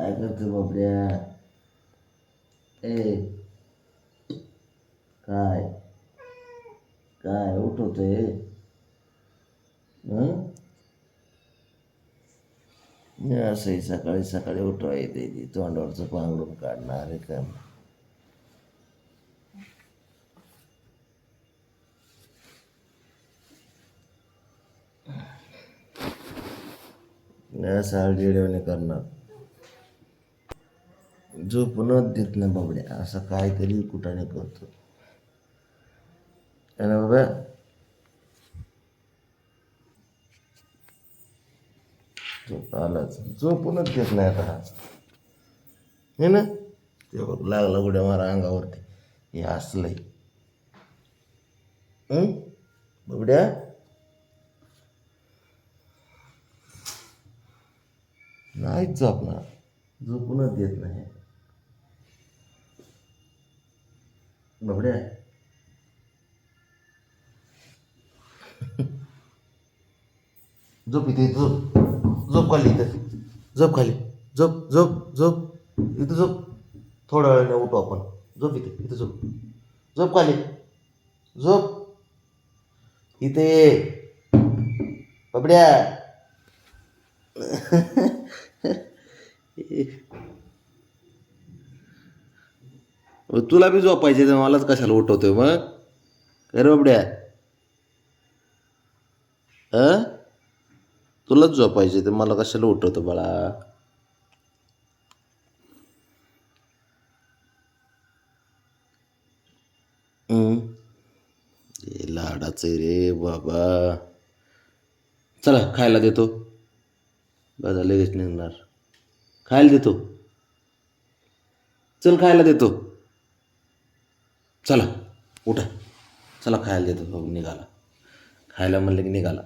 काय करतो बापड्या? ए काय? काय उठवतोय? असंही सकाळी सकाळी उठवा येते ती तोंडावरचं पांघरून काढणार आहे का असं आळजेडेवणे करणार. झोपूनच देत नाही बाबड्या. असं काहीतरी कुठाने करतो. है बाबा? झोप आलाच. झोपूनच देत नाही आता. हे ना? ते बघ लागला उड्या मारा अंगावरती. हे असलंय. हं? बाबड्या? नाहीच झोपणार. झोपूनच देत नाही. बाबड्या झोप इथे झोप झोप खाली इथं झोप खाली झोप झोप झोप इथं झोप थोड्या वेळाने उठू आपण झोप इथे इथं झोप झोप खाली झोप इथे बाबड्या तुला बी झोपायचे तर मलाच कशाला उठवतोय मग? काय रोबड्या अ? तुलाच झोपायचे तर मला कशाला उठवतो बाळा? हं? हे लाडाचं रे बाबा. चला खायला देतो. बघा लगेच निघणार. खायला देतो. चल खायला देतो. चला उठा. चला खायला देतो निघाला. खायला म्हणलं की निघाला.